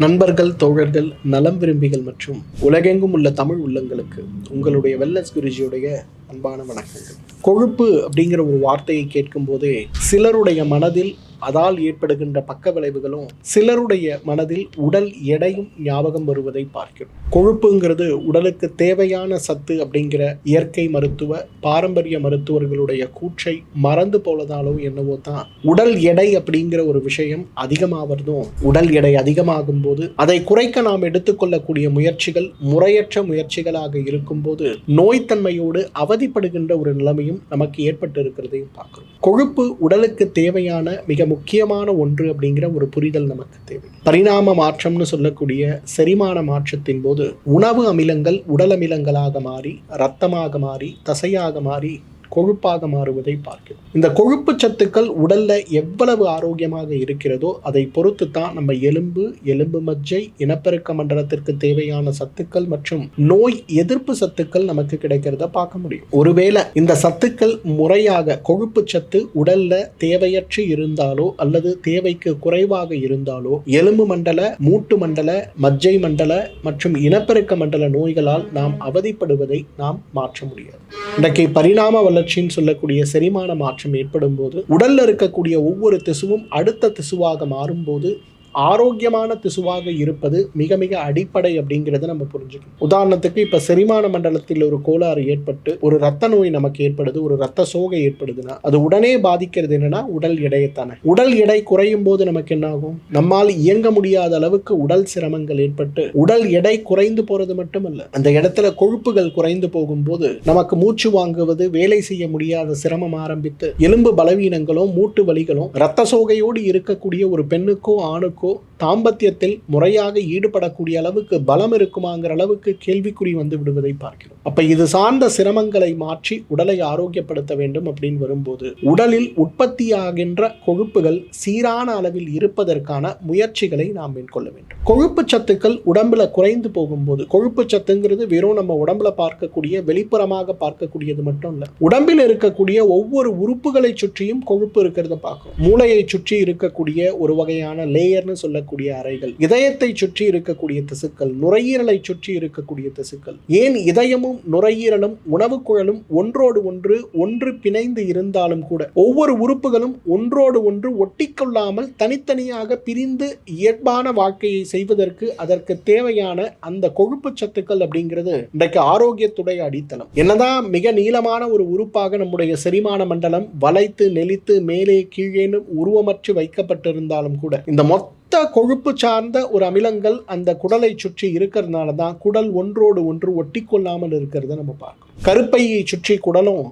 நண்பர்கள் தோழர்கள் நலம் விரும்பிகள் மற்றும் உலகெங்கும் உள்ள தமிழ் உள்ளங்களுக்கு உங்களுடைய வெல்லஸ் குருஜியுடைய அன்பான வணக்கங்கள். கொழுப்பு அப்படிங்கிற ஒரு வார்த்தையை கேட்கும் போதே சிலருடைய மனதில் அதால் ஏற்படுகின்ற பக்க விளைவுகளும் சிலருடைய மனதில் உடல் எடையும் ஞாபகம் வருவதை பார்க்கிறோம். கொழுப்புங்கிறது உடலுக்கு தேவையான சத்து அப்படிங்கிற இயற்கை மருத்துவ பாரம்பரிய மருத்துவர்களுடைய கூற்றை மறந்து போலதாலோ என்னவோ தான் உடல் எடை அப்படிங்கிற ஒரு விஷயம் அதிகமாவதும் உடல் எடை அதிகமாகும் போது அதை குறைக்க நாம் எடுத்துக்கொள்ளக்கூடிய முயற்சிகள் முறையற்ற முயற்சிகளாக இருக்கும்போது நோய்த்தன்மையோடு அவதிப்படுகின்ற ஒரு நிலைமையும் நமக்கு ஏற்பட்டு இருக்கிறதையும் பார்க்கிறோம். கொழுப்பு உடலுக்கு தேவையான மிக முக்கியமான ஒன்று அப்படிங்கிற ஒரு புரிதல் நமக்கு தேவை. பரிணாம மாற்றம்னு சொல்லக்கூடிய செரிமான மாற்றத்தின் போது உணவு அமிலங்கள் உடல் அமிலங்களாக மாறி இரத்தமாக மாறி தசையாக மாறி கொழுப்பாக மாறுவதை பார்க்கிறோம். இந்த கொழுப்பு சத்துக்கள் உடல்ல எவ்வளவு ஆரோக்கியமாக இருக்கிறதோ அதை பொறுத்து தான் நம்ம எலும்பு எலும்பு மஜ்ஜை இனப்பெருக்க மண்டலத்திற்கு தேவையான சத்துக்கள் மற்றும் நோய் எதிர்ப்பு சத்துக்கள் நமக்கு கிடைக்கிறத பார்க்க முடியும். ஒருவேளை இந்த சத்துக்கள் முறையாக கொழுப்பு சத்து உடல்ல தேவையற்று இருந்தாலோ அல்லது தேவைக்கு குறைவாக இருந்தாலோ எலும்பு மண்டல மூட்டு மண்டல மஜ்ஜை மண்டல மற்றும் இனப்பெருக்க மண்டல நோய்களால் நாம் அவதிப்படுவதை நாம் மாற்ற முடியாது. இன்றைக்கு பரிணாம வளர்ச்சின்னு சொல்லக்கூடிய செரிமான மாற்றம் ஏற்படும் போது உடல்ல இருக்கக்கூடிய ஒவ்வொரு திசுவும் அடுத்த திசுவாக மாறும்போது ஆரோக்கியமான திசுவாக இருப்பது மிக மிக அடிப்படை அப்படிங்கிறத நம்ம புரிஞ்சுக்கணும். உதாரணத்துக்கு இப்ப செரிமான மண்டலத்தில் ஒரு கோளாறு ஏற்பட்டு ஒரு ரத்த நோய் நமக்கு ஏற்படுது ஒரு ரத்த சோகை ஏற்படுதுன்னா அது உடனே பாதிக்கிறது என்னன்னா உடல் எடையைத்தானே உடல் எடை குறையும் போது நமக்கு என்ன ஆகும் நம்மால் இயங்க முடியாத அளவுக்கு உடல் சிரமங்கள் ஏற்பட்டு உடல் எடை குறைந்து போறது மட்டுமல்ல அந்த இடத்துல கொழுப்புகள் குறைந்து போகும்போது நமக்கு மூச்சு வாங்குவது வேலை செய்ய முடியாத சிரமம் ஆரம்பித்து எலும்பு பலவீனங்களும் மூட்டு வலிகளும் ரத்த சோகையோடு இருக்கக்கூடிய ஒரு பெண்ணுக்கோ ஆணுக்கோ தாம்பத்தியத்தில் முறையாக ஈடுபடக்கூடிய அளவுக்கு பலம் இருக்குமாங்கிற அளவுக்கு கேள்விக்குறி வந்து விடுவதை பார்க்கிறோம். அப்ப இது சார்ந்த சிரமங்களை மாற்றி உடலை ஆரோக்கியப்படுத்த வேண்டும் அப்படின்னு வரும்போது உடலில் உற்பத்தியாகின்ற கொழுப்புகள் சீரான அளவில் இருப்பதற்கான முயற்சிகளை நாம் மேற்கொள்ள வேண்டும். கொழுப்பு சத்துக்கள் உடம்புல குறைந்து போகும்போது கொழுப்பு சத்துங்கிறது வெறும் நம்ம உடம்புல பார்க்கக்கூடிய வெளிப்புறமாக பார்க்கக்கூடியது மட்டும் இல்ல உடம்பில் இருக்கக்கூடிய ஒவ்வொரு உறுப்புகளை சுற்றியும் கொழுப்பு இருக்கிறத பார்க்கும் மூளையை சுற்றி இருக்கக்கூடிய ஒரு வகையான லேயர் திசுக்கள்னு சொல்லக்கூடிய அறைகள் இதயத்தை சுற்றி இருக்கக்கூடிய திசுக்கள் நுரையீரலை சுற்றி இருக்கக்கூடிய திசுக்கள். ஏன் இதயமும் நுரையீரலும் உணவு குழலும் ஒன்றோடு ஒன்று ஒன்று பிணைந்து இருந்தாலும் கூட ஒவ்வொரு உறுப்புகளும் ஒன்றோடு ஒன்று ஒட்டிக்கொள்ளாமல் தனித்தனியாக பிரிந்து இயல்பான வாழ்க்கையை செய்வதற்கு அதற்கு தேவையான அந்த கொழுப்பு சத்துக்கள் அப்படிங்கிறது இன்றைக்கு ஆரோக்கியத்துடைய அடித்தளம். என்னதான் மிக நீளமான ஒரு உறுப்பாக நம்முடைய செரிமான மண்டலம் வளைத்து நெளித்து மேலே கீழேன்னு உருவமற்று வைக்கப்பட்டிருந்தாலும் கூட இந்த மொத்த மொத்த கொழுப்பு சார்ந்த ஒரு அமிலங்கள் அந்த குடலை சுற்றி இருக்கிறதுனால தான் குடல் ஒன்றோடு ஒன்று ஒட்டி கொள்ளாமல் இருக்கிறத நம்ம பார்க்கணும் கருப்பையை சுற்றி குடலும்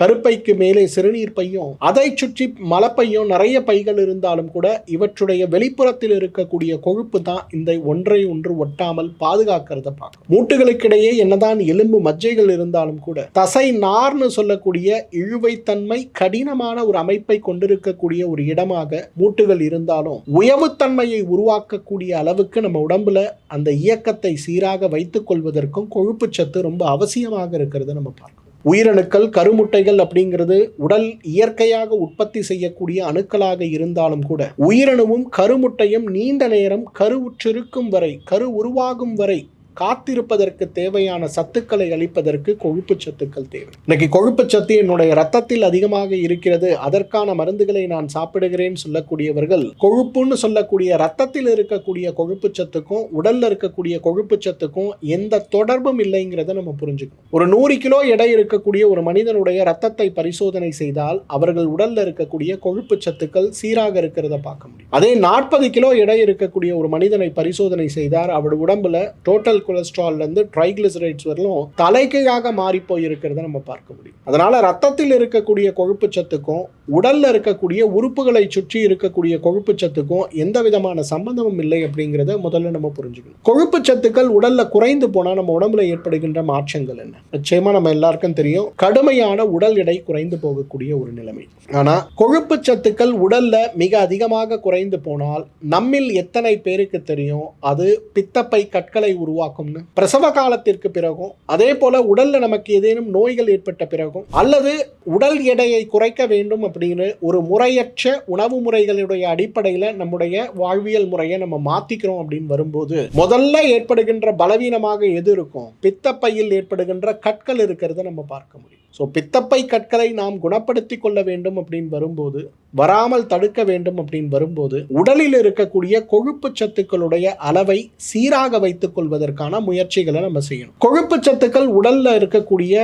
கருப்பைக்கு மேலே சிறுநீர் பையும் அதை சுற்றி மலப்பையும் நிறைய பைகள் இருந்தாலும் கூட இவற்றுடைய வெளிப்புறத்தில் இருக்கக்கூடிய கொழுப்பு தான் இந்த ஒன்றை ஒன்று ஒட்டாமல் பாதுகாக்கிறத பார்க்கும். மூட்டுகளுக்கிடையே என்னதான் எலும்பு மஜ்ஜைகள் இருந்தாலும் கூட தசை நார்னு சொல்லக்கூடிய இழுவைத்தன்மை கடினமான ஒரு அமைப்பை கொண்டிருக்கக்கூடிய ஒரு இடமாக மூட்டுகள் இருந்தாலும் உயவுத்தன்மையை உருவாக்கக்கூடிய அளவுக்கு நம்ம உடம்புல அந்த இயக்கத்தை சீராக வைத்துக் கொள்வதற்கும் கொழுப்பு சத்து ரொம்ப அவசியமாக இருக்கிறத நம்ம பார்க்கணும். உயிரணுக்கள் கருமுட்டைகள் அப்படிங்கிறது உடல் இயற்கையாக உற்பத்தி செய்யக்கூடிய அணுக்களாக இருந்தாலும் கூட உயிரணுவும் கருமுட்டையும் நீண்ட நேரம் கருவுற்றிருக்கும் வரை கரு உருவாகும் வரை காத்திருப்பதற்கு தேவையான சத்துக்களை அளிப்பதற்கு கொழுப்பு சத்துக்கள் தேவை. இன்னைக்கு கொழுப்பு சத்து என்னுடைய ரத்தத்தில் அதிகமாக இருக்கிறது. அதற்கான மருந்துகளை நான் சாப்பிடுகிறேன் சொல்லக்கூடியவர்கள் கொழுப்புன்னு சொல்லக்கூடிய ரத்தத்தில் இருக்கக்கூடிய கொழுப்பு சத்துக்கும் உடல்ல இருக்கக்கூடிய கொழுப்பு சத்துக்கும் எந்த தொடர்பும் இல்லைங்கிறத நம்ம புரிஞ்சுக்கணும். ஒரு நூறு கிலோ எடை இருக்கக்கூடிய ஒரு மனிதனுடைய ரத்தத்தை பரிசோதனை செய்தால் அவர்கள் உடல்ல இருக்கக்கூடிய கொழுப்பு சத்துக்கள் சீராக இருக்கிறத பார்க்க முடியும். அதே நாற்பது கிலோ எடை இருக்கக்கூடிய ஒரு மனிதனை பரிசோதனை செய்தால் அவர் உடம்புல டோட்டல் கொலஸ்ட்ராலேருந்து ட்ரைகிளிசரைட்ஸ் வரலும் தலைகீழாக மாறி போயிருக்கிறத நம்ம பார்க்க முடியும். அதனால் ரத்தத்தில் இருக்கக்கூடிய கொழுப்பு சத்துக்கும் உடலில் இருக்கக்கூடிய உறுப்புகளை சுற்றி இருக்கக்கூடிய கொழுப்பு சத்துக்கும் எந்த விதமான சம்பந்தமும் இல்லை அப்படிங்கிறத முதல்ல நம்ம புரிஞ்சுக்கணும். கொழுப்பு சத்துக்கள் உடலில் குறைந்து போனால் நம்ம உடம்புல ஏற்படுகின்ற மாற்றங்கள் என்ன? நிச்சயமாக நம்ம எல்லாருக்கும் தெரியும் கடுமையான உடல் எடை குறைந்து போகக்கூடிய ஒரு நிலைமை. ஆனால் கொழுப்பு சத்துக்கள் உடலில் மிக அதிகமாக குறைந்து போனால் நம்மில் எத்தனை பேருக்கு தெரியும்? அது பித்தப்பை கற்களை உருவாக்கும் உருவாக்கும்னு. பிரசவ காலத்திற்கு பிறகும் அதே போல உடல்ல நமக்கு ஏதேனும் நோய்கள் ஏற்பட்ட பிறகும் அல்லது உடல் எடையை குறைக்க வேண்டும் அப்படின்னு ஒரு முறையற்ற உணவு முறைகளுடைய அடிப்படையில் நம்முடைய வாழ்வியல் முறையை நம்ம மாத்திக்கிறோம் அப்படின்னு வரும்போது முதல்ல ஏற்படுகின்ற பலவீனமாக எது இருக்கும்? பித்தப்பையில் ஏற்படுகின்ற கற்கள் இருக்கிறத நம்ம பார்க்க முடியும். ஸோ பித்தப்பை கற்களை நாம் குணப்படுத்தி கொள்ள வேண்டும் அப்படின்னு வரும்போது வராமல் தடுக்க வேண்டும் அப்படின்னு வரும்போது உடலில் இருக்கக்கூடிய கொழுப்பு சத்துக்களுடைய அளவை சீராக வைத்துக் கொள்வதற்கான முயற்சிகளை நம்ம செய்யணும். கொழுப்பு சத்துக்கள் உடல்ல இருக்கக்கூடிய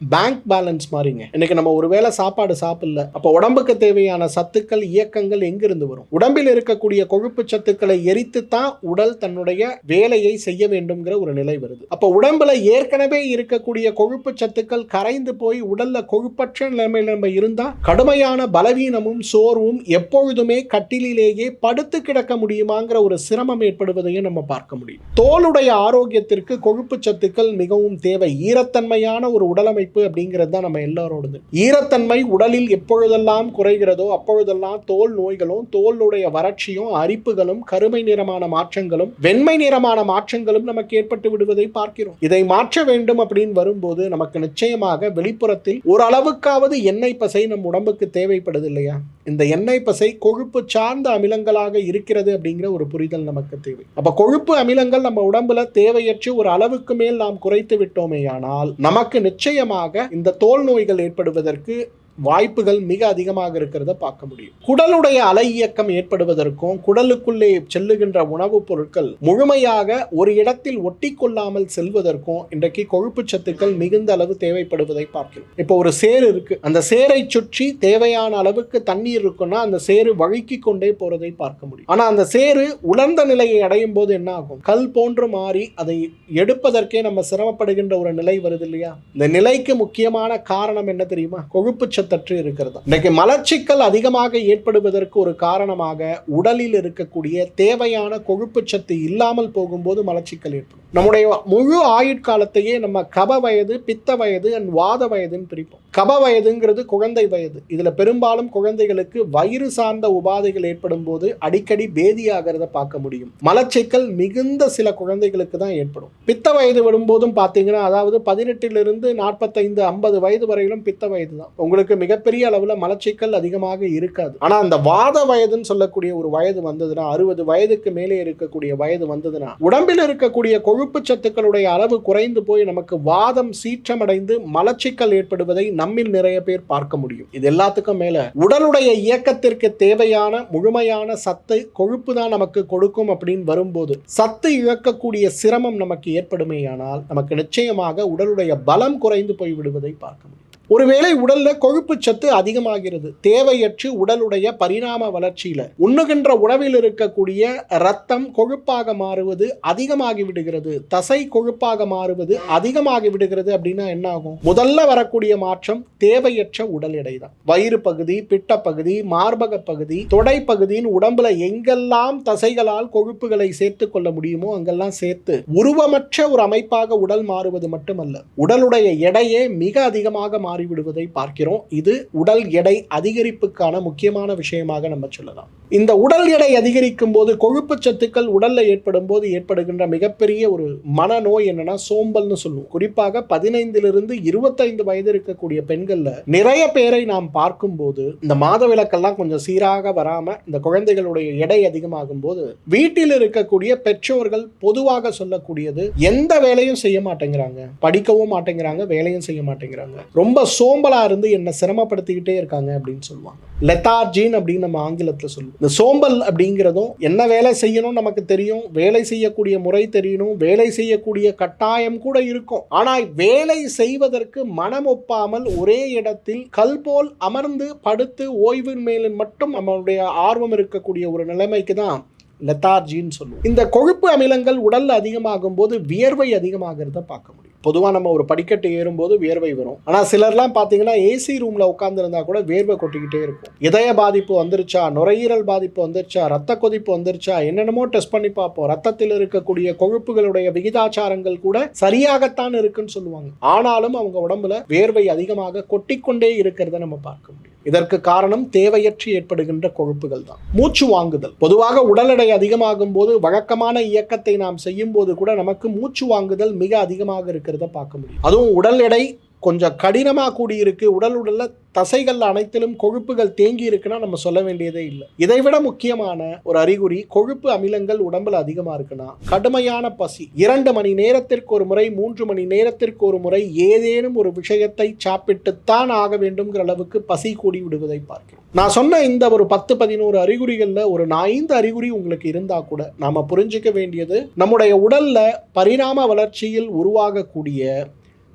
பேங்க் பேலன்ஸ் மாதிரிங்க இன்னைக்கு நம்ம ஒருவேளை சாப்பாடு சாப்பிடல அப்போ உடம்புக்கு தேவையான சத்துக்கள் இயக்கங்கள் எங்கிருந்து வரும்? உடம்பில் இருக்கக்கூடிய கொழுப்பு சத்துக்களை எரித்து தான் உடல் தன்னுடைய வேலையை செய்ய வேண்டும்ங்கிற ஒரு நிலை வருது. அப்போ உடம்புல ஏற்கனவே இருக்கக்கூடிய கொழுப்பு சத்துக்கள் கரைந்து போய் உடல்ல கொழுப்பற்ற நிலைமையில நம்ம இருந்தா கடுமையான பலவீனமும் சோர்வும் எப்பொழுதுமே கட்டிலேயே படுத்து கிடக்க முடியுமாங்கிற ஒரு சிரமம் ஏற்படுவதையும் நம்ம பார்க்க முடியும். தோலுடைய ஆரோக்கியத்திற்கு கொழுப்பு சத்துக்கள் மிகவும் தேவை. ஈரத்தன்மையான ஒரு உடலமைப்பு அப்படிங்கிறது தான் நம்ம எல்லாரோடது. ஈரத்தன்மை உடலில் எப்பொழுதெல்லாம் குறைகிறதோ அப்பொழுதெல்லாம் தோல் நோய்களும் தோலுடைய வறட்சியும் அரிப்புகளும் கருமை நிறமான மாற்றங்களும் வெண்மை நிறமான மாற்றங்களும் நமக்கு ஏற்பட்டு விடுவதை பார்க்கிறோம். இதை மாற்ற வேண்டும் அப்படின்னு வரும்போது நமக்கு நிச்சயமாக வெளிப்புறத்தில் ஓரளவுக்காவது எண்ணெய் பசை நம் உடம்புக்கு தேவைப்படுது இல்லையா? இந்த எண்ணெய் பசை கொழுப்பு சார்ந்த அமிலங்களாக இருக்கிறது அப்படிங்கிற ஒரு புரிதல் நமக்கு தேவை. அப்ப கொழுப்பு அமிலங்கள் நம்ம உடம்புல தேவையற்று ஒரு அளவுக்கு மேல் நாம் குறைத்து விட்டோமேயானால் நமக்கு நிச்சயமாக இந்த தோல் நோய்கள் ஏற்படுவதற்கு வாய்ப்புகள் மிக அதிகமாக இருக்கிறத பார்க்க முடியும். குடலுடைய அலை இயக்கம் ஏற்படுவதற்கும் குடலுக்குள்ளே செல்லுகின்ற உணவுப் பொருட்கள் முழுமையாக ஒரு இடத்தில் ஒட்டி கொள்ளாமல் செல்வதற்கும் இன்றைக்கு கொழுப்பு சத்துக்கள் மிகுந்த அளவு தேவைப்படுவதை பார்க்கிறோம். இப்போ ஒரு சேர் இருக்கு. அந்த சேரை சுற்றி தேவையான அளவுக்கு தண்ணீர் இருக்குன்னா அந்த சேரு வழுக்கி கொண்டே போறதை பார்க்க முடியும். ஆனா அந்த சேரு உலர்ந்த நிலையை அடையும் போது என்ன ஆகும் கல் போன்று மாறி அதை எடுப்பதற்கே நம்ம சிரமப்படுகின்ற ஒரு நிலை வருது இல்லையா? இந்த நிலைக்கு முக்கியமான காரணம் என்ன தெரியுமா? கொழுப்பு சத்து சத்தற்று இருக்கிறது. இன்றைக்கு மலர்ச்சிக்கல் அதிகமாக ஏற்படுவதற்கு ஒரு காரணமாக உடலில் இருக்கக்கூடிய தேவையான கொழுப்பு சத்து இல்லாமல் போகும்போது மலச்சிக்கல் ஏற்படும். நம்முடைய முழு ஆயுட்காலத்தையே நம்ம கப வயது பித்த வயது அண்ட் வாத வயதுன்னு பிரிப்போம். கப வயதுங்கிறது குழந்தை வயது. இதில் பெரும்பாலும் குழந்தைகளுக்கு வயிறு சார்ந்த உபாதைகள் ஏற்படும் போது அடிக்கடி பேதியாகிறத பார்க்க முடியும். மலச்சிக்கல் மிகுந்த சில குழந்தைகளுக்கு தான் ஏற்படும். பித்த வயது வரும்போதும் பார்த்தீங்கன்னா அதாவது பதினெட்டிலிருந்து நாற்பத்தைந்து ஐம்பது வயது வரையிலும் பித்த வயது தான். உங்களுக்கு மிகப்பெரிய அளவில் மலச்சிக்கல் அதிகமாக இருக்காது. ஆனால் அந்த வாத வயதுன்னு சொல்லக்கூடிய ஒரு வயது வந்ததுன்னா அறுபது வயதுக்கு மேலே இருக்கக்கூடிய வயது வந்ததுன்னா உடம்பில் இருக்கக்கூடிய கொழுப்பு சத்துக்களுடைய அளவு குறைந்து போய் நமக்கு வாதம் சீற்றமடைந்து மலச்சிக்கல் ஏற்படுவதை நம்மில் நிறைய பேர் பார்க்க முடியும். இது எல்லாத்துக்கும் மேல உடலுடைய இயக்கத்திற்கு தேவையான முழுமையான சத்து கொழுப்பு தான் நமக்கு கொடுக்கும் அப்படின்னு வரும்போது சத்து இழக்கக்கூடிய சிரமம் நமக்கு ஏற்படுமேயானால் நமக்கு நிச்சயமாக உடலுடைய பலம் குறைந்து போய் விடுவதை பார்க்க முடியும். ஒருவேளை உடல்ல கொழுப்பு சத்து அதிகமாகிறது தேவையற்று உடலுடைய பரிணாம வளர்ச்சியில உண்ணுகின்ற உணவில் இருக்கக்கூடிய ரத்தம் கொழுப்பாக மாறுவது அதிகமாகி விடுகிறது தசை கொழுப்பாக மாறுவது அதிகமாகி விடுகிறது அப்படின்னா என்ன ஆகும் முதல்ல வரக்கூடிய மாற்றம் தேவையற்ற உடல் எடை தான். வயிறு பகுதி பிட்ட பகுதி மார்பக பகுதி தொடை பகுதியின் உடம்புல எங்கெல்லாம் தசைகளால் கொழுப்புகளை சேர்த்து கொள்ள முடியுமோ அங்கெல்லாம் சேர்த்து உருவமற்ற ஒரு அமைப்பாக உடல் மாறுவது மட்டுமல்ல உடலுடைய எடையே மிக அதிகமாக மாறிவிடுவதை பார்க்கிறோம். இது உடல் எடை அதிகரிப்புக்கான முக்கியமான விஷயமாக நம்ம சொல்லலாம். இந்த உடல் எடை அதிகரிக்கும் போது கொழுப்பு சத்துக்கள் உடலில் ஏற்படும் போது ஏற்படுகின்ற மிகப்பெரிய ஒரு மனநோய் என்னன்னா சோம்பல்னு சொல்லுவோம். குறிப்பாக பதினைந்திலிருந்து இருபத்தைந்து வயது இருக்கக்கூடிய பெண்கள்ல நிறைய பேரை நாம் பார்க்கும்போது இந்த மாத விளக்கெல்லாம் கொஞ்சம் சீராக வராம இந்த குழந்தைகளுடைய எடை அதிகமாகும் போது வீட்டில் இருக்கக்கூடிய பெற்றோர்கள் பொதுவாக சொல்லக்கூடியது எந்த வேலையும் செய்ய மாட்டேங்கிறாங்க. படிக்கவும் மாட்டேங்கிறாங்க வேலையும் செய்ய மாட்டேங்கிறாங்க. ரொம்ப சோம்பலா இருந்து என்னை சிரமப்படுத்திக்கிட்டே இருக்காங்க அப்படின்னு சொல்லுவாங்க. லெத்தார்ஜின் அப்படின்னு நம்ம ஆங்கிலத்தில் சொல்லுவோம். இந்த சோம்பல் அப்படிங்கிறதும் என்ன வேலை செய்யணும் நமக்கு தெரியும் வேலை செய்யக்கூடிய முறை தெரியணும் வேலை செய்யக்கூடிய கட்டாயம் கூட இருக்கும். ஆனால் வேலை செய்வதற்கு மனம் ஒப்பாமல் ஒரே இடத்தில் கல் போல் அமர்ந்து படுத்து ஓய்வின் மேலும் மட்டும் நம்மளுடைய ஆர்வம் இருக்கக்கூடிய ஒரு நிலைமைக்கு தான் லெத்தார்ஜின்னு சொல்லுவோம். இந்த கொழுப்பு அமிலங்கள் உடல்ல அதிகமாகும் போது வியர்வை அதிகமாகிறத பார்க்க முடியும். பொதுவாக நம்ம ஒரு படிக்கட்டு ஏறும்போது வேர்வை வரும். ஆனால் சிலர்லாம் பார்த்தீங்கன்னா ஏசி ரூமில் உட்காந்துருந்தா கூட வேர்வை கொட்டிக்கிட்டே இருக்கும். இதய பாதிப்பு வந்துருச்சா? நுரையீரல் பாதிப்பு வந்துருச்சா? ரத்த கொதிப்பு வந்துருச்சா? என்னென்னமோ டெஸ்ட் பண்ணி பார்ப்போம். ரத்தத்தில் இருக்கக்கூடிய கொழுப்புகளுடைய விகிதாச்சாரங்கள் கூட சரியாகத்தான் இருக்குன்னு சொல்லுவாங்க. ஆனாலும் அவங்க உடம்புல வேர்வை அதிகமாக கொட்டிக்கொண்டே இருக்கிறத நம்ம பார்க்க முடியும். இதற்கு காரணம் தேவையற்று ஏற்படுகின்ற கொழுப்புகள் தான். மூச்சு வாங்குதல். பொதுவாக உடல் எடை அதிகமாகும் போது வழக்கமான இயக்கத்தை நாம் செய்யும் போது கூட நமக்கு மூச்சு வாங்குதல் மிக அதிகமாக இருக்கிறத பார்க்க முடியும். அதுவும் உடல் எடை கொஞ்சம் கடினமாக கூடியிருக்கு. உடல் உடலில் தசைகள் அனைத்திலும் கொழுப்புகள் தேங்கி இருக்குன்னா நம்ம சொல்ல வேண்டியதே இல்லை. இதை விட முக்கியமான ஒரு அறிகுறி கொழுப்பு அமிலங்கள் உடம்புல அதிகமாக இருக்குன்னா கடுமையான பசி. இரண்டு மணி நேரத்திற்கு ஒரு முறை மூன்று மணி நேரத்திற்கு ஒரு முறை ஏதேனும் ஒரு விஷயத்தை சாப்பிட்டுத்தான் ஆக வேண்டும்ங்கிற அளவுக்கு பசி கூடி விடுவதை பார்க்கிறோம். நான் சொன்ன இந்த ஒரு பத்து பதினோரு அறிகுறிகளில் ஒரு ஐந்து அறிகுறி உங்களுக்கு இருந்தா கூட நாம புரிஞ்சுக்க வேண்டியது நம்முடைய உடல்ல பரிணாம வளர்ச்சியில் உருவாகக்கூடிய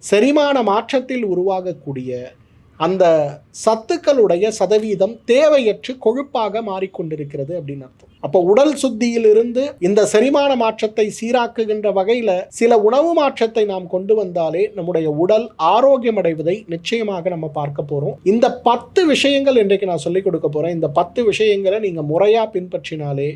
செரிமான மாற்றத்தில் உருவாகக்கூடிய அந்த சத்துக்களுடைய சதவீதம் தேவையற்று கொழுப்பாக மாறிக்கொண்டிருக்கிறது அப்படின்னு அர்த்தம். அப்போ உடல் சுத்தியில் இருந்து இந்த செரிமான மாற்றத்தை சீராக்குகின்ற வகையில் சில உணவு மாற்றத்தை நாம் கொண்டு வந்தாலே நம்முடைய உடல் ஆரோக்கியம் அடைவதை நிச்சயமாக நம்ம பார்க்க போகிறோம் இந்த பத்து விஷயங்கள் இன்றைக்கு நான் சொல்லிக் கொடுக்க போகிறேன் இந்த பத்து விஷயங்களை நீங்கள் முறையாக பின்பற்றினாலே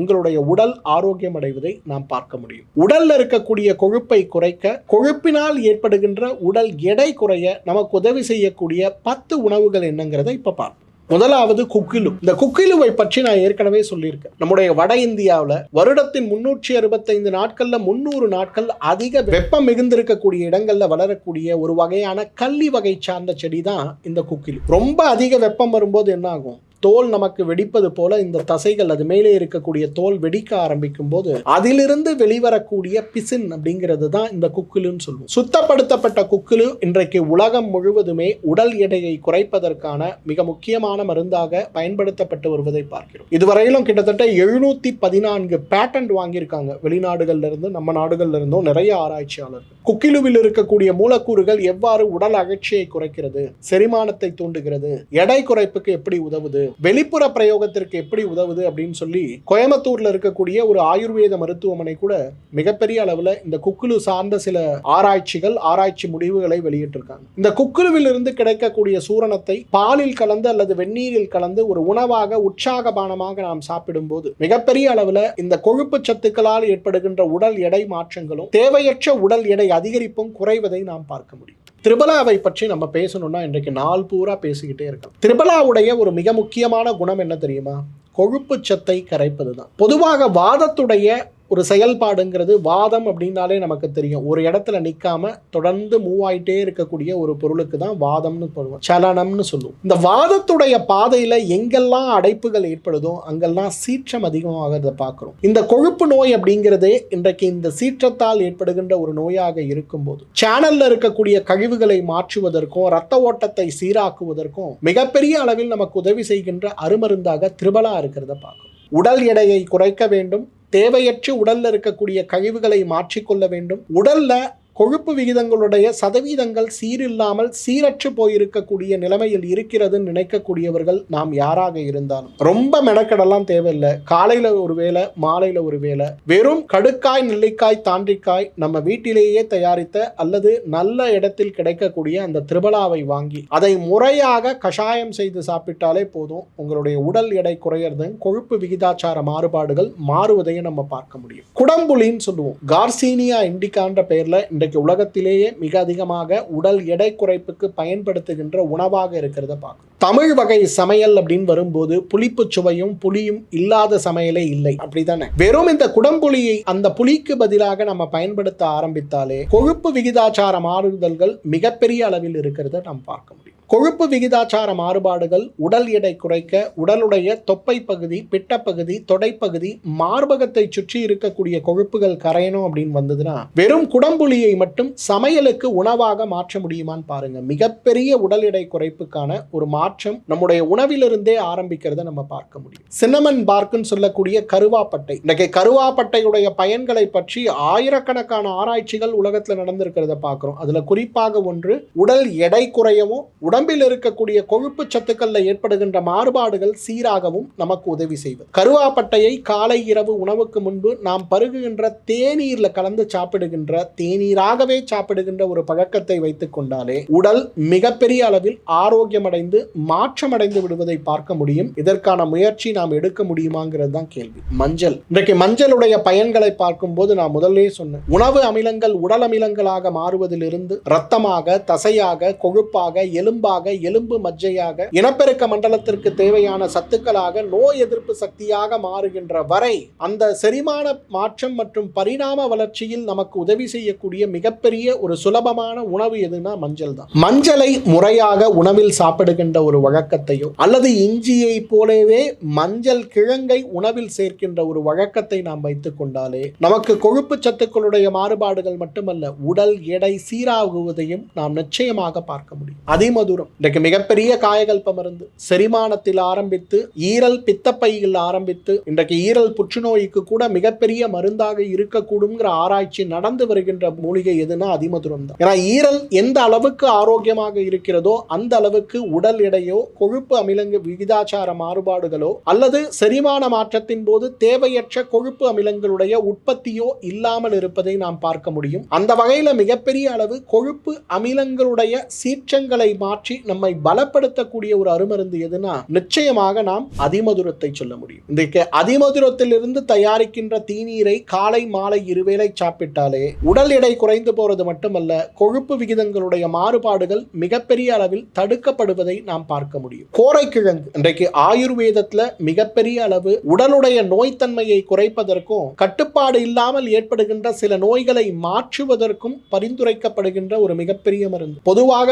உங்களுடைய உடல் ஆரோக்கியம் அடைவதை நாம் பார்க்க முடியும். உடல்ல இருக்கக்கூடிய கொழுப்பை குறைக்க கொழுப்பினால் ஏற்படுகின்ற உடல் எடை குறைய நமக்கு உதவி செய்யக்கூடிய பத்து உணவுகள் என்னங்கிறத இப்ப பார்ப்போம். முதலாவது குக்கிலு. இந்த குக்கிலுவை பற்றி நான் ஏற்கனவே சொல்லியிருக்கேன். நம்முடைய வட இந்தியாவில் வருடத்தின் முன்னூற்றி அறுபத்தைந்து நாட்கள்ல முன்னூறு நாட்கள் அதிக வெப்பம் மிகுந்திருக்கக்கூடிய இடங்கள்ல வளரக்கூடிய ஒரு வகையான கள்ளி வகை சார்ந்த செடி தான் இந்த குக்கிலு. ரொம்ப அதிக வெப்பம் வரும்போது என்ன ஆகும்? தோல் நமக்கு வெடிப்பது போல இந்த தசைகள் அது மேலே இருக்கக்கூடிய தோல் வெடிக்க ஆரம்பிக்கும் போது அதிலிருந்து வெளிவரக்கூடிய பிசின் அப்படிங்கிறது தான் இந்த குக்கிலுன்னு சொல்லுவோம். சுத்தப்படுத்தப்பட்ட குக்கிலு இன்றைக்கு உலகம் முழுவதுமே உடல் எடையை குறைப்பதற்கான மிக முக்கியமான மருந்தாக பயன்படுத்தப்பட்டு வருவதை பார்க்கிறோம். இதுவரையிலும் கிட்டத்தட்ட எழுநூத்தி பதினான்கு பேட்டன்ட் வாங்கியிருக்காங்க. வெளிநாடுகள்ல இருந்து நம்ம நாடுகள்ல இருந்தும் நிறைய ஆராய்ச்சியாளர்கள். குக்கிலுவில் இருக்கக்கூடிய மூலக்கூறுகள் எவ்வாறு உடல் அகழ்ச்சியை குறைக்கிறது செரிமானத்தை தூண்டுகிறது எடை குறைப்புக்கு எப்படி உதவுது வெளிப்புற பிரயோகத்திற்கு எப்படி உதவுது அப்படின்னு சொல்லி கோயம்புத்தூர்ல இருக்கக்கூடிய ஒரு ஆயுர்வேத மருத்துவமனை கூட மிகப்பெரிய அளவுல இந்த குக்குலு சார்ந்த சில ஆராய்ச்சிகள் ஆராய்ச்சி முடிவுகளை வெளியிட்டிருக்காங்க. இந்த குக்குலுவில் இருந்து கிடைக்கக்கூடிய சூரணத்தை பாலில் கலந்து அல்லது வெந்நீரில் கலந்து ஒரு உணவாக உற்சாகபானமாக நாம் சாப்பிடும்போது மிகப்பெரிய அளவுல இந்த கொழுப்பு சத்துக்களால் ஏற்படுகின்ற உடல் எடை மாற்றங்களும் தேவையற்ற உடல் எடை அதிகரிப்பும் குறைவதை நாம் பார்க்க முடியும். திரிபலாவை பற்றி நம்ம பேசணும்னா இன்றைக்கு நாள் பூரா பேசிக்கிட்டே இருக்கலாம் திரிபலாவுடைய ஒரு மிக முக்கியமான குணம் என்ன தெரியுமா? கொழுப்பு சத்தை கரைப்பது தான் பொதுவாக வாதத்துடைய ஒரு செயல்பாடுங்கிறது வாதம் அப்படின்னாலே நமக்கு தெரியும். ஒரு இடத்துல நிற்காம தொடர்ந்து மூவ் ஆயிட்டே இருக்கக்கூடிய ஒரு பொருளுக்கு தான் வாதம்னு சொல்லுவோம். சலனம்னு சொல்லுவோம். இந்த வாதத்துடைய பாதையில் எங்கெல்லாம் அடைப்புகள் ஏற்படுதோ அங்கெல்லாம் சீற்றம் அதிகமாகிறத பார்க்குறோம். இந்த கொழுப்பு நோய் அப்படிங்கிறதே இன்றைக்கு இந்த சீற்றத்தால் ஏற்படுகின்ற ஒரு நோயாக இருக்கும்போது சேனல்ல இருக்கக்கூடிய கழிவுகளை மாற்றுவதற்கும் ரத்த ஓட்டத்தை சீராக்குவதற்கும் மிகப்பெரிய அளவில் நமக்கு உதவி செய்கின்ற அருமருந்தாக திருபலா இருக்கிறத பார்க்கும் உடல் எடையை குறைக்க வேண்டும். தேவையற்று உடல்ல இருக்கக்கூடிய கழிவுகளை மாற்றிக்கொள்ள வேண்டும். உடல்ல கொழுப்பு விகிதங்களுடைய சதவீதங்கள் சீரில்லாமல் சீரற்று போயிருக்கக்கூடிய நிலைமையில் இருக்கிறதுன்னு நினைக்கக்கூடியவர்கள் நாம் யாராக இருந்தாலும். ரொம்ப மெனக்கடெல்லாம் தேவையில்லை. காலையில் ஒரு வேளை மாலையில் ஒரு வேளை. வெறும் கடுக்காய் நெல்லிக்காய் தாண்டிக்காய் நம்ம வீட்டிலேயே தயாரித்த அல்லது நல்ல இடத்தில் கிடைக்கக்கூடிய அந்த திரிபலாவை வாங்கி அதை முறையாக கஷாயம் செய்து சாப்பிட்டாலே போதும். உங்களுடைய உடல் எடை குறையிறது கொழுப்பு விகிதாச்சார மாறுபாடுகள் மாறுவதையும் நம்ம பார்க்க முடியும். குடம்புலின்னு சொல்லுவோம். கார்சீனியா இண்டிகான்ற பெயர்ல இன்றைக்கு உலகத்திலேயே மிக அதிகமாக உடல் எடை குறைப்புக்கு பயன்படுத்துகின்ற உணவாக இருக்கிறத பார்க்கணும். தமிழ் வகை சமையல் அப்படின்னு வரும்போது புளிப்பு சுவையும் புளியும் இல்லாத சமையலே இல்லை. அப்படித்தானே வெறும் இந்த குடம்புளியை அந்த புளிக்கு பதிலாக நம்ம பயன்படுத்த ஆரம்பித்தாலே கொழுப்பு விகிதாச்சார மாறுதல்கள் மிகப்பெரிய அளவில் இருக்கிறத நாம் பார்க்க முடியும். கொழுப்பு விகிதாச்சார மாறுபாடுகள் உடல் எடை குறைக்க உடலுடைய தொப்பை பகுதி பிட்டப்பகுதி தொடைப்பகுதி மார்பகத்தை சுற்றி இருக்கக்கூடிய கொழுப்புகள் கரையணும் அப்படின்னு வந்ததுன்னா வெறும் குடம்புளியை மட்டும் சமையலுக்கு உணவாக மாற்ற முடியுமான்னு பாருங்க. மிகப்பெரிய உடல் எடை குறைப்புக்கான ஒரு மாற்றம் நம்முடைய உணவிலிருந்தே ஆரம்பிக்கிறத நம்ம பார்க்க முடியும். சின்னமன் பார்க்குன்னு சொல்லக்கூடிய கருவாப்பட்டை. இன்றைக்கு கருவாப்பட்டையுடைய பயன்களை பற்றி ஆயிரக்கணக்கான ஆராய்ச்சிகள் உலகத்தில் நடந்திருக்கிறத பார்க்குறோம். அதில் குறிப்பாக ஒன்று உடல் எடை குறையவும் உடம்பில் இருக்கக்கூடிய கொழுப்பு சத்துக்கள்ல ஏற்படுகின்ற மாறுபாடுகள் சீராகவும் நமக்கு உதவி செய்வது. கருவாப்பட்டையை காலை இரவு உணவுக்கு முன்பு நாம் பருகுகின்ற தேநீர்ல கலந்து சாப்பிடுகின்ற தேநீரா தானாகவே சாப்பிடுகின்ற ஒரு பழக்கத்தை வைத்துக் கொண்டாலே உடல் மிகப்பெரிய அளவில் ஆரோக்கியமடைந்து மாற்றமடைந்து விடுவதை பார்க்க முடியும். இதற்கான முயற்சி நாம் எடுக்க முடியுமாங்கிறது தான் கேள்வி. மஞ்சள். இன்றைக்கு மஞ்சளுடைய பயன்களை பார்க்கும்போது நான் முதல்லே சொன்னேன். உணவு அமிலங்கள் உடல் அமிலங்களாக மாறுவதிலிருந்து இரத்தமாக தசையாக கொழுப்பாக எலும்பாக எலும்பு மஜ்ஜையாக இனப்பெருக்க மண்டலத்திற்கு தேவையான சத்துக்களாக நோய் எதிர்ப்பு சக்தியாக மாறுகின்ற வரை அந்த செரிமான மாற்றம் மற்றும் பரிணாம வளர்ச்சியில் நமக்கு உதவி செய்யக்கூடிய மிகப்பெரிய ஒரு சுலபமான உணவு எதுனா மஞ்சள் தான். மஞ்சளை முறையாக உணவில் சாப்பிடுகின்ற ஒரு வழக்கத்தையோ அல்லது இஞ்சியை போலவே மஞ்சள் கிழங்கை உணவில் சேர்க்கின்ற ஒரு வழக்கத்தை நாம் வைத்துக் கொண்டாலே நமக்கு கொழுப்பு சத்துக்களுடைய மாறுபாடுகள் மட்டுமல்ல உடல் எடை சீராகுவதையும் நாம் நிச்சயமாக பார்க்க முடியும். அதிமதுரம். இன்றைக்கு மிகப்பெரிய காயகல்ப மருந்து. செரிமானத்தில் ஆரம்பித்து ஈரல் பித்தப்பையில் ஆரம்பித்து இன்றைக்கு ஈரல் புற்றுநோய்க்கு கூட மிகப்பெரிய மருந்தாக இருக்கக்கூடுங்கிற ஆராய்ச்சி நடந்து வருகின்ற மூலிகை எதுனா அதிமதுரம் தான் ஏன்னா ஈரல் எந்த அளவுக்கு ஆரோக்கியமாக இருக்கிறதோ அந்த அளவுக்கு உடல் எடையோ கொழுப்பு அமிலங்க விகிதாச்சார மாறுபாடுகளோ அல்லது செரிமான மாற்றத்தின் போது தேவையற்ற கொழுப்பு அமிலங்களுடைய உற்பத்தியோ இல்லாமல் இருப்பதை நாம் பார்க்க முடியும். அந்த வகையில மிகப்பெரிய அளவு கொழுப்பு அமிலங்களுடைய சீற்றங்களை மாற்றி நம்மை பலப்படுத்தக்கூடிய ஒரு அருமருந்து எதுனா நிச்சயமாக நாம் அதிமதுரத்தை சொல்ல முடியும். இன்றைக்கு அதிமதுரத்திலிருந்து தயாரிக்கின்ற தீநீரை காலை மாலை இருவேளை சாப்பிட்டாலே உடல் எடை குறைந்து போறது மட்டுமல்ல கொழுப்பு விகிதங்களுடைய மாறுபாடுகள் மிகப்பெரிய அளவில் தடுக்கப்படுவதை நாம் பார்க்க முடியும். கோரைக்கிழங்கு இன்றைக்கு ஆயுர்வேதத்தில் மிகப்பெரிய அளவு உடலுடைய நோய்த்தன்மையை குறைப்பதற்கும் கட்டுப்பாடு இல்லாமல் ஏற்படுகின்ற சில நோய்களை மாற்றுவதற்கும் பரிந்துரைக்கப்படுகின்ற ஒரு மிகப்பெரிய மருந்து. பொதுவாக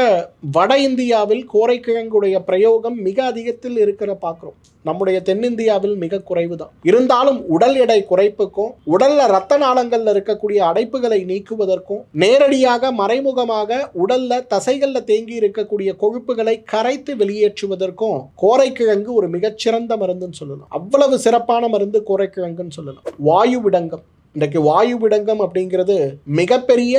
வட இந்தியாவில் கோரைக்கிழங்குடைய பிரயோகம் மிக அதிகத்தில் இருக்கிற பார்க்குறோம் நம்முடைய தென்னிந்தியாவில் மிக குறைவு தான் இருந்தாலும் உடல் எடை குறைப்புக்கும் உடல்ல ரத்த நாளங்கள்ல இருக்கக்கூடிய அடைப்புகளை நீக்குவதற்கும் நேரடியாக மறைமுகமாக உடல்ல தசைகள்ல தேங்கி இருக்கக்கூடிய கொழுப்புகளை கரைத்து வெளியேற்றுவதற்கும் கோரைக்கிழங்கு ஒரு மிகச்சிறந்த மருந்துன்னு சொல்லலாம். அவ்வளவு சிறப்பான மருந்து கோரைக்கிழங்குன்னு சொல்லலாம். வாயு விடங்கம். இன்றைக்கு வாயு விடங்கம் அப்படிங்கிறது மிகப்பெரிய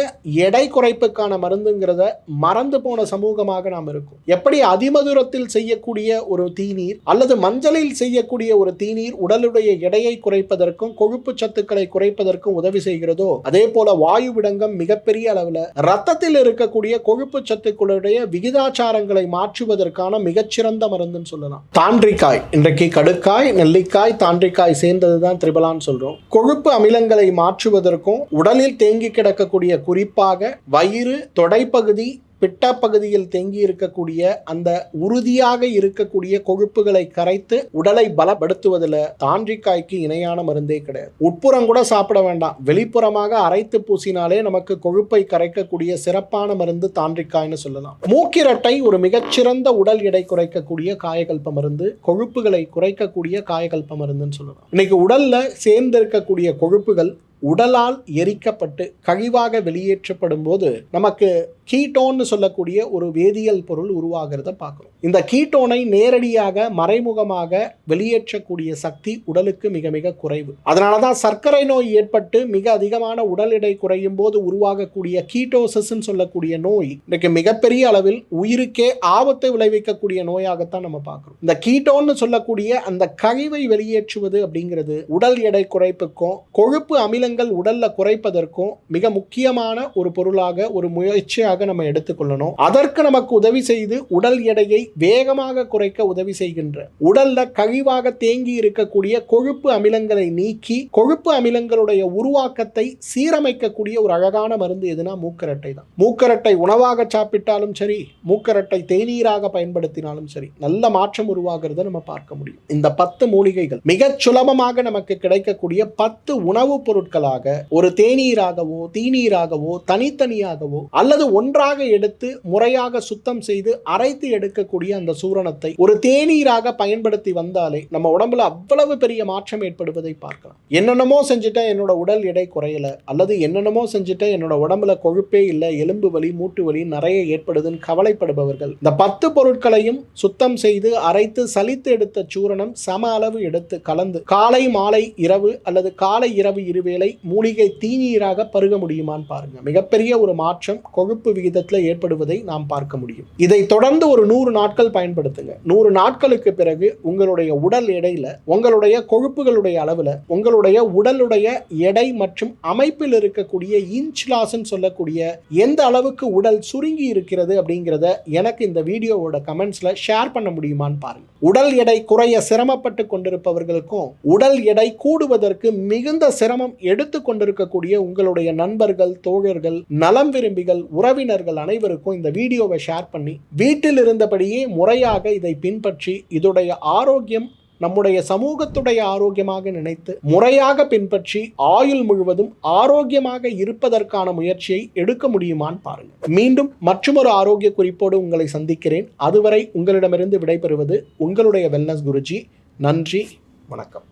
எடை குறைப்புக்கான மருந்துங்கிறத மறந்து போன சமூகமாக நாம் இருக்கும். எப்படி அதிமதுரத்தில் செய்யக்கூடிய ஒரு தீநீர் அல்லது மஞ்சளில் செய்யக்கூடிய ஒரு தீநீர் உடலுடைய எடையை குறைப்பதற்கும் கொழுப்பு சத்துக்களை குறைப்பதற்கும் உதவி செய்கிறதோ அதே போல வாயு விடங்கம் மிகப்பெரிய அளவில் ரத்தத்தில் இருக்கக்கூடிய கொழுப்பு சத்துக்களுடைய விகிதாச்சாரங்களை மாற்றுவதற்கான மிகச்சிறந்த மருந்துன்னு சொல்லலாம். தாண்டிக்காய் இன்றைக்கு கடுக்காய் நெல்லிக்காய் தாண்டிக்காய் சேர்ந்தது தான் திரிபலான்னு சொல்றோம். கொழுப்பு அமிலங்களை மாற்றுவதற்கும் உடலில் தேங்கி கிடக்கக்கூடிய குறிப்பாக வயிறு தொடைப்பகுதி பிட்டா பகுதியில் தேங்கி இருக்கக்கூடிய அந்த உறுதியாக இருக்கக்கூடிய கொழுப்புகளை கரைத்து உடலை பலப்படுத்துவதில் தாண்டிக்காய்க்கு இணையான மருந்தே கிடையாது. உட்புறம் கூட சாப்பிட வேண்டாம். வெளிப்புறமாக அரைத்து பூசினாலே நமக்கு கொழுப்பை கரைக்கக்கூடிய சிறப்பான மருந்து தாண்டிக்காய்னு சொல்லலாம். மூக்கிரட்டை ஒரு மிகச்சிறந்த உடல் எடை குறைக்கக்கூடிய காயகல்ப மருந்து கொழுப்புகளை குறைக்கக்கூடிய காயகல்ப மருந்துன்னு சொல்லலாம். இன்னைக்கு உடல்ல சேர்ந்து இருக்கக்கூடிய கொழுப்புகள் உடலால் எரிக்கப்பட்டு கழிவாக வெளியேற்றப்படும் போது நமக்கு கீட்டோன்னு சொல்லக்கூடிய ஒரு வேதியியல் பொருள் உருவாகிறத பார்க்குறோம். இந்த கீட்டோனை நேரடியாக மறைமுகமாக வெளியேற்றக்கூடிய சக்தி உடலுக்கு மிக மிக குறைவு. அதனால தான் சர்க்கரை நோய் ஏற்பட்டு மிக அதிகமான உடல் எடை குறையும் போது உருவாகக்கூடிய கீட்டோசஸ்ன்னு சொல்லக்கூடிய நோய் இன்றைக்கு மிகப்பெரிய அளவில் உயிருக்கே ஆபத்தை விளைவிக்கக்கூடிய நோயாகத்தான் நம்ம பார்க்குறோம். இந்த கீட்டோன்னு சொல்லக்கூடிய அந்த கழிவை வெளியேற்றுவது அப்படிங்கிறது உடல் எடை குறைப்புக்கும் கொழுப்பு அமிலங்கள் உடல்ல குறைப்பதற்கும் மிக முக்கியமான ஒரு பொருளாக ஒரு முயற்சியாக நம்ம எடுத்துக்கொள்ளணும். அதற்கு நமக்கு உதவி செய்து உடல் எடையை வேகமாக குறைக்க உதவி செய்கின்ற உடல்ல கழிவாக தேங்கி இருக்கக்கூடிய கொழுப்பு அமிலங்களை நீக்கி கொழுப்பு அமிலங்களுடைய உருவாக்கத்தை சீரமைக்கக்கூடிய ஒரு அழகான மருந்து எதுனா மூக்கரட்டை தான். மூக்கரட்டை உணவாக சாப்பிட்டாலும் சரி மூக்கரட்டை தேநீராக பயன்படுத்தினாலும் சரி நல்ல மாற்றம் உருவாகிறத நம்ம பார்க்க முடியும். இந்த பத்து மூலிகைகள் மிகச் சுலபமாக நமக்கு கிடைக்கக்கூடிய பத்து உணவுப் பொருட்கள் பொருட்களாக ஒரு தேநீராகவோ தீநீராகவோ தனித்தனியாகவோ அல்லது ஒன்றாக எடுத்து முறையாக சுத்தம் செய்து அரைத்து எடுக்கக்கூடிய அந்த சூரணத்தை ஒரு தேநீராக பயன்படுத்தி வந்தாலே நம்ம உடம்புல அவ்வளவு பெரிய மாற்றம் ஏற்படுவதை பார்க்கலாம். என்னென்னமோ செஞ்சுட்டேன் என்னோட உடல் எடை குறையல அல்லது என்னென்னமோ செஞ்சுட்டேன் என்னோட உடம்புல கொழுப்பே இல்லை எலும்பு வலி மூட்டு வலி நிறைய ஏற்படுதுன்னு கவலைப்படுபவர்கள் இந்த பத்து பொருட்களையும் சுத்தம் செய்து அரைத்து சலித்து எடுத்த சூரணம் சம அளவு எடுத்து கலந்து காலை மாலை இரவு அல்லது காலை இரவு இருவேளை இலை மூலிகை தீநீராக பருக முடியுமான்னு பாருங்க. மிகப்பெரிய ஒரு மாற்றம் கொழுப்பு விகிதத்தில் ஏற்படுவதை நாம் பார்க்க முடியும். இதை தொடர்ந்து ஒரு நூறு நாட்கள் பயன்படுத்துங்க. நூறு நாட்களுக்கு பிறகு உங்களுடைய உடல் எடையில உங்களுடைய கொழுப்புகளுடைய அளவில் உங்களுடைய உடலுடைய எடை மற்றும் அமைப்பில் இருக்கக்கூடிய இன்ச் லாஸ்ன்னு சொல்லக்கூடிய எந்த அளவுக்கு உடல் சுருங்கி இருக்கிறது அப்படிங்கிறத எனக்கு இந்த வீடியோவோட கமெண்ட்ஸ்ல ஷேர் பண்ண முடியுமான்னு பாருங்க. உடல் எடை குறைய சிரமப்பட்டு கொண்டிருப்பவர்களுக்கும் உடல் எடை கூடுவதற்கு மிகுந்த சிரமம் எடுத்து கொண்டிருக்கக்கூடிய உங்களுடைய நண்பர்கள் தோழர்கள் நலம் விரும்பிகள் உறவினர்கள் அனைவருக்கும் இந்த வீடியோவை ஷேர் பண்ணி வீட்டில் இருந்தபடியே முறையாக இதை பின்பற்றி இதோடைய ஆரோக்கியம் நம்முடைய சமூகத்துடைய ஆரோக்கியமாக நினைத்து முறையாக பின்பற்றி ஆயுள் முழுவதும் ஆரோக்கியமாக இருப்பதற்கான முயற்சியை எடுக்க முடியுமான்னு பாருங்கள். மீண்டும் மற்றொரு ஆரோக்கிய குறிப்போடு உங்களை சந்திக்கிறேன். அதுவரை உங்களிடமிருந்து விடைபெறுவது உங்களுடைய வெல்னஸ் குருஜி. நன்றி வணக்கம்.